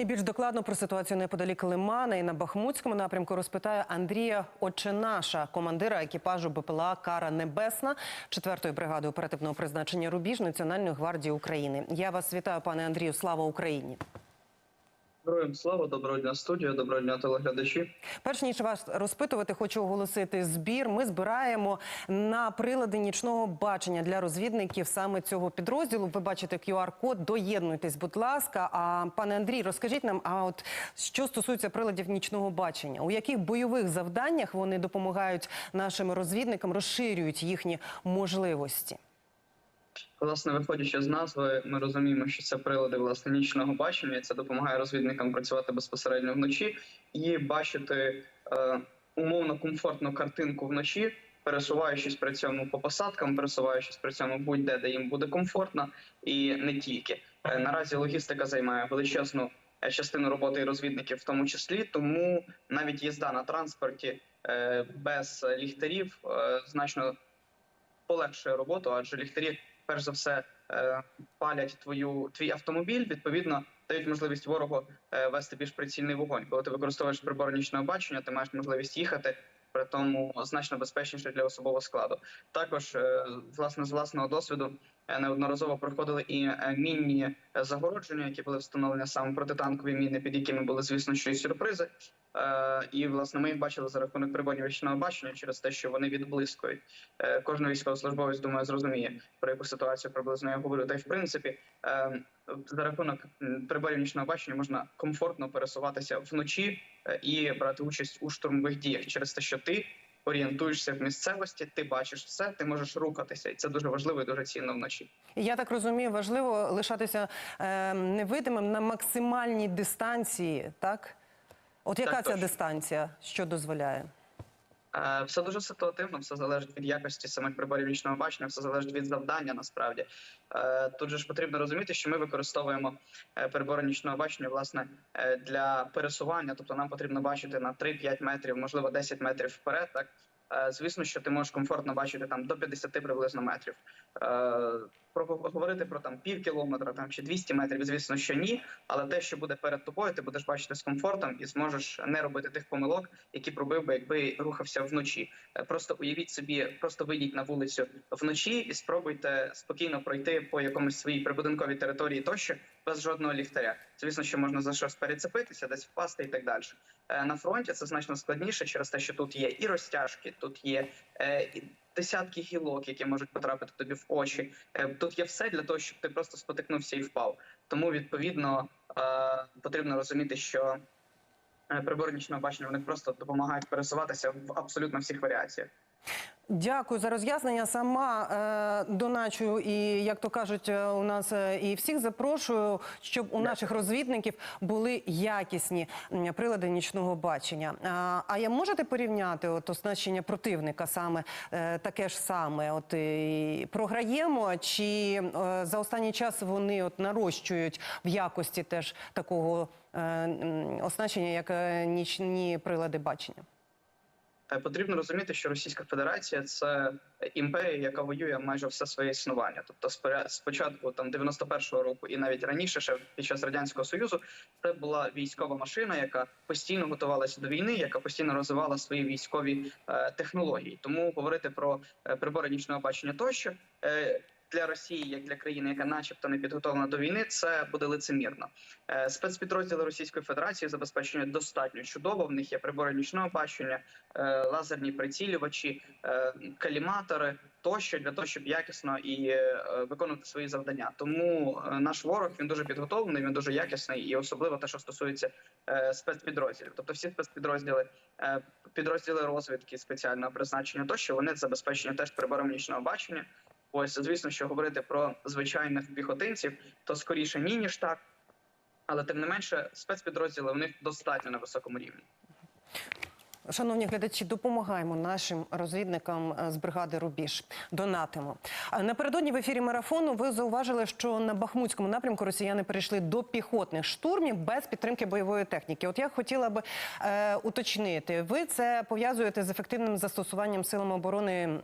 І більш докладно про ситуацію неподалік Лимана і на Бахмутському напрямку розпитає Андрія Оченаша, командира екіпажу БПЛА Кара Небесна 4-ї бригади оперативного призначення Рубіж Національної гвардії України. Я вас вітаю, пане Андрію. Слава Україні! Героям слава, доброго дня студія, доброго дня телеглядачі. Перш ніж вас розпитувати, хочу оголосити збір. Ми збираємо на прилади нічного бачення для розвідників саме цього підрозділу. Ви бачите QR-код. Доєднуйтесь, будь ласка. А пане Андрій, розкажіть нам, а от що стосується приладів нічного бачення, у яких бойових завданнях вони допомагають нашим розвідникам, розширюють їхні можливості? Власне, виходячи з назви, ми розуміємо, що це прилади власне нічного бачення. і Це допомагає розвідникам працювати безпосередньо вночі і бачити е, умовно комфортну картинку вночі, пересуваючись при цьому по посадкам, пересуваючись при цьому будь-де, де їм буде комфортно, і не тільки Е, наразі логістика займає величезну е, частину роботи розвідників, в тому числі, тому навіть їзда на транспорті е, без ліхтарів е, значно полегшує роботу, адже ліхтарі, перш за все, е, палять твою твій автомобіль. Відповідно, дають можливість ворогу е, вести більш прицільний вогонь. Коли ти використовуєш прибор нічного бачення, ти маєш можливість їхати. При тому значно безпечніше для особового складу. Також е, власне з власного досвіду неодноразово проходили і мінні загородження, які були встановлені саме протитанкові міни, під якими були звісно що і сюрпризи. Е, І власне ми їх бачили за рахунок приборів річного бачення через те, що вони відблискують. Е, Кожен військовослужбовець думаю зрозуміє про яку ситуацію приблизно я говорю. Та й в принципі е, за рахунок приборів нічного бачення можна комфортно пересуватися вночі і брати участь у штурмових діях через те, що ти орієнтуєшся в місцевості, ти бачиш все, ти можеш рухатися, і це дуже важливо і дуже цінно вночі. Я так розумію, важливо лишатися е, невидимим на максимальній дистанції, так? От яка Так, ця точно. дистанція, що дозволяє? Е, Все дуже ситуативно, все залежить від якості самих приборів нічного бачення, все залежить від завдання. Насправді Е, тут же ж потрібно розуміти, що ми використовуємо е, прибори нічного бачення власне для пересування. Тобто нам потрібно бачити на 3-5 метрів, можливо 10 метрів вперед. Так звісно, що ти можеш комфортно бачити там до 50 приблизно метрів. Е, Про говорити про там пів кілометра там чи 200 метрів, звісно, що ні. Але те, що буде перед тобою, ти будеш бачити з комфортом і зможеш не робити тих помилок, які пробив би, якби рухався вночі. Е, Просто уявіть собі, просто вийдіть на вулицю вночі і спробуйте спокійно пройти по якомусь своїй прибудинковій території тощо без жодного ліхтаря. Звісно, що можна за щось перецепитися, десь впасти і так далі. Е, На фронті це значно складніше через те, що тут є і розтяжки, тут є е, десятки гілок, які можуть потрапити тобі в очі. Е, Тут є все для того, щоб ти просто спотикнувся і впав. Тому відповідно потрібно розуміти, що прибори нічного бачення вони просто допомагають пересуватися в абсолютно всіх варіаціях. Дякую за роз'яснення. Сама е, доначу і, як то кажуть, е, у нас е, і всіх запрошую, щоб у наших розвідників були якісні прилади нічного бачення. А, а я можете порівняти от оснащення противника саме е, таке ж саме? От і програємо, чи е, за останній час вони от нарощують в якості теж такого е, оснащення, як е, нічні прилади бачення? Е, Потрібно розуміти, що Російська Федерація це імперія, яка воює майже все своє існування. Тобто, спочатку там 91-го року, і навіть раніше, ще під час радянського союзу, це була військова машина, яка постійно готувалася до війни, яка постійно розвивала свої військові е, технології. Тому говорити про е, прибори нічного бачення тощо. Е, для Росії, як для країни, яка, начебто, не підготовлена до війни, це буде лицемірно. Е, Спецпідрозділи Російської Федерації забезпечені достатньо чудово. В них є прибори нічного бачення, е, лазерні прицілювачі, е, каліматори тощо для того, щоб якісно і виконувати свої завдання. Тому наш ворог він дуже підготовлений, він дуже якісний, і особливо те, що стосується спецпідрозділів. Тобто всі спецпідрозділи, підрозділи розвідки спеціального призначення, тощо вони забезпечені теж прибором нічного бачення. Ось, звісно, що говорити про звичайних піхотинців, то скоріше ні, ніж так. Але тим не менше, спецпідрозділи у них достатньо на високому рівні. Шановні глядачі, допомагаємо нашим розвідникам е, з бригади Рубіж. Донатимо. Напередодні в ефірі марафону ви зауважили, що на Бахмутському напрямку росіяни перейшли до піхотних штурмів без підтримки бойової техніки. От я хотіла би е, уточнити, ви це пов'язуєте з ефективним застосуванням силами оборони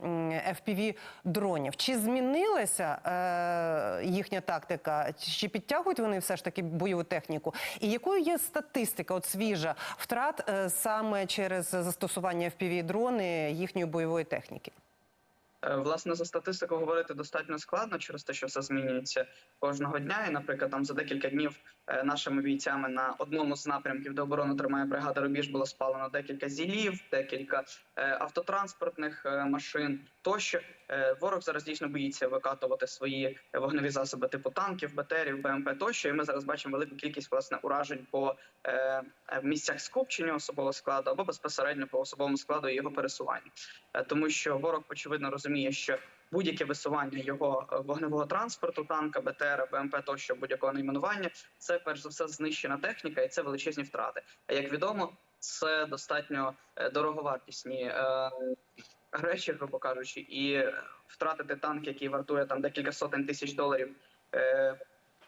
FPV дронів. Чи змінилася е, їхня тактика? Чи підтягують вони все ж таки бойову техніку? І якою є статистика, от свіжа втрат е, саме через застосування в дрони їхньої бойової техніки? Е, Власне, за статистику говорити достатньо складно через те, що все змінюється кожного дня. І, наприклад, там за декілька днів е, нашими бійцями на одному з напрямків, де оборону тримає бригада Рубіж, було спалено декілька зілів, декілька е, автотранспортних машин тощо. Ворог зараз дійсно боїться викатувати свої вогневі засоби типу танків, БТРів, БМП тощо. І ми зараз бачимо велику кількість власне уражень по місцях скупчення особового складу або безпосередньо по особовому складу і його пересуванню. Тому що ворог очевидно розуміє, що будь-яке висування його е, вогневого транспорту, танка, БТР, БМП тощо будь-якого найменування, це перш за все знищена техніка і це величезні втрати. А як відомо, це достатньо е, дороговартісні е, речі, грубо кажучи, і втратити танк, який вартує там декілька сотень тисяч доларів.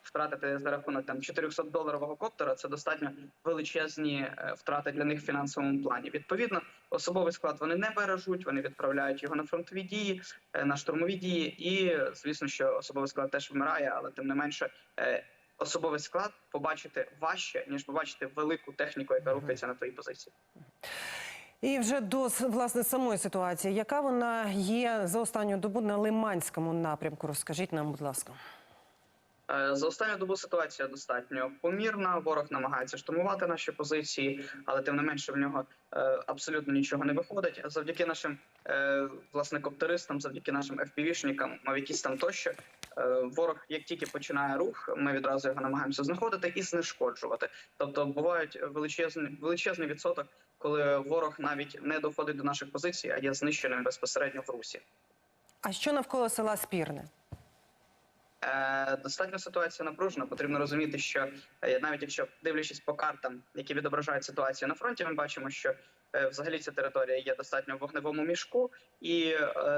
Втратити за рахунок там 400 доларового коптера це достатньо величезні е, втрати для них в фінансовому плані. Відповідно, особовий склад вони не бережуть, вони відправляють його на фронтові дії, е, на штурмові дії, і звісно, що особовий склад теж вмирає, але тим не менше. е, Особовий склад побачити важче ніж побачити велику техніку, яка рухається на твоїй позиції. І вже до власне самої ситуації, яка вона є за останню добу на Лиманському напрямку? Розкажіть нам, будь ласка. Е, За останню добу ситуація достатньо помірна. Ворог намагається штурмувати наші позиції, але тим не менше в нього е, абсолютно нічого не виходить. Завдяки нашим е, власне коптеристам, завдяки нашим FPV-шникам, мавікістам тощо. Ворог, як тільки починає рух, ми відразу його намагаємося знаходити і знешкоджувати. Тобто бувають величезний величезний відсоток, коли ворог навіть не доходить до наших позицій, а є знищеним безпосередньо в русі. А що навколо села Спірне? Е, Достатньо ситуація напружена. Потрібно розуміти, що е, навіть якщо дивлячись по картам, які відображають ситуацію на фронті, ми бачимо, що е, взагалі ця територія є достатньо в вогневому мішку, і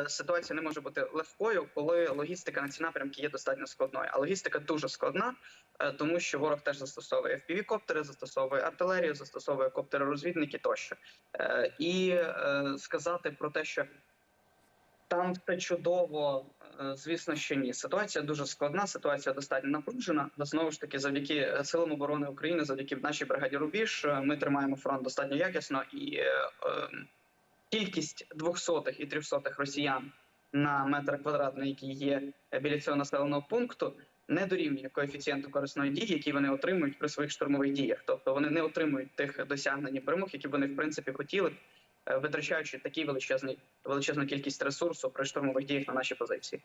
ситуація не може бути легкою, коли логістика на ці напрямки є достатньо складною. А логістика дуже складна, тому що ворог теж застосовує FPV-коптери, застосовує артилерію, застосовує коптери-розвідники тощо. Е, І сказати про те, що там все чудово, звісно, що ні. Ситуація дуже складна, ситуація достатньо напружена. Знову ж таки, завдяки е, силам оборони України, завдяки нашій бригаді Рубіж, е, ми тримаємо фронт достатньо якісно, і е, е, кількість двохсотих і трьохсотих росіян на метр квадратний, який є е, біля цього населеного пункту. Не дорівнює коефіцієнту корисної дії, які вони отримують при своїх штурмових діях. Тобто вони не отримують тих досягнень перемог, які вони в принципі хотіли, е, витрачаючи такий величезний величезну кількість ресурсу при штурмових діях на наші позиції.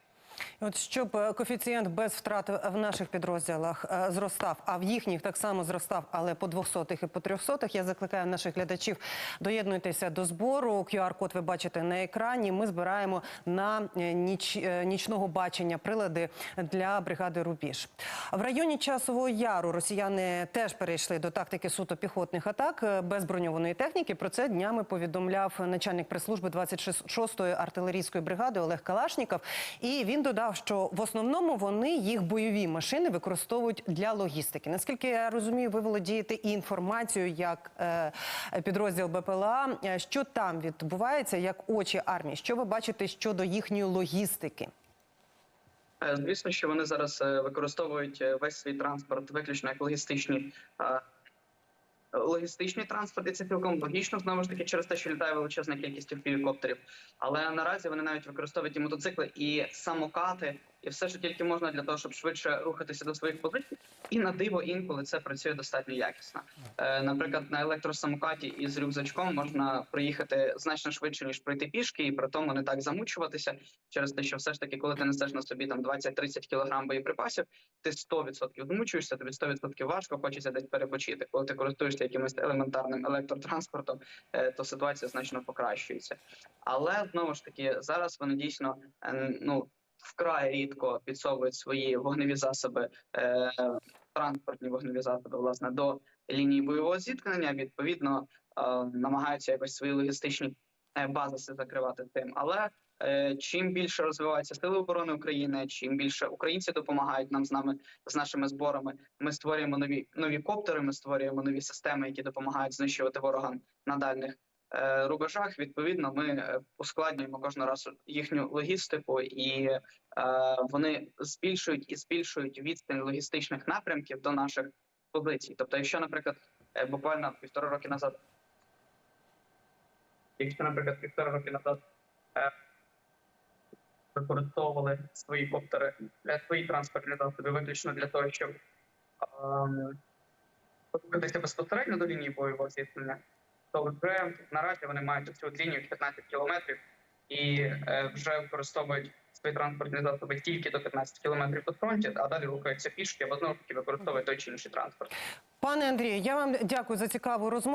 От щоб е, коефіцієнт без втрат в наших підрозділах е, зростав, а в їхніх так само зростав, але по 200-х і по 300-х, я закликаю наших глядачів доєднуйтеся до збору. QR-код ви бачите на екрані. Ми збираємо на е, ніч, нічного бачення прилади для бригади Рубіж. В районі Часового Яру росіяни теж перейшли до тактики суто піхотних атак без броньованої техніки. Про це днями повідомляв начальник прес-служби 26-ї артилерійської бригади Олег Калашніков. І він додав, що в основному вони їх бойові машини використовують для логістики. Наскільки я розумію, ви володієте і інформацією як е, підрозділ БПЛА. Е, Що там відбувається як очі армії? Що ви бачите щодо їхньої логістики? Е, Звісно, що вони зараз використовують весь свій транспорт виключно як логістичні. Логістичний транспорт, і це цілком логічно знову ж таки через те, що літає величезна кількість гелікоптерів. Але наразі вони навіть використовують і мотоцикли, і самокати, і все, що тільки можна для того, щоб швидше рухатися до своїх позицій. І на диво інколи це працює достатньо якісно. Е, наприклад, на електросамокаті із рюкзачком можна проїхати значно швидше ніж пройти пішки, і при тому не так замучуватися через те, що все ж таки, коли ти несеш на собі там 20-30 кілограм боєприпасів, ти 100% змучуєшся, тобі 100% важко, хочеться десь перепочити. Коли ти користуєшся якимось елементарним електротранспортом, е, то ситуація значно покращується. Але знову ж таки, зараз вони дійсно е, ну вкрай рідко підсовують свої вогневі засоби, е, транспортні вогневі засоби, власне, до лінії бойового зіткнення. Відповідно, намагаються якось свої логістичні е, базиси закривати тим. Але е, чим більше розвиваються сили оборони України, чим більше українці допомагають нам з нами з нашими зборами, ми створюємо нові нові коптери, ми створюємо нові системи, які допомагають знищувати ворога на дальних е, рубежах. Відповідно, ми е, ускладнюємо кожного разу їхню логістику, і е, вони збільшують і збільшують відстань логістичних напрямків до наших позицій. Тобто, якщо, наприклад, е, буквально півтора роки назад, якщо, наприклад, півтора роки назад е, використовували свої коптери для свої транспортні засоби виключно для того, щоб ем, рухатися безпосередньо до лінії бойового зіткнення, то вже наразі вони мають цю лінію 15 кілометрів і е, вже використовують свої транспортні засоби тільки до 15 кілометрів від фронті, а далі рухаються пішки або знову таки використовують той чи інший транспорт. Пане Андрію, я вам дякую за цікаву розмову.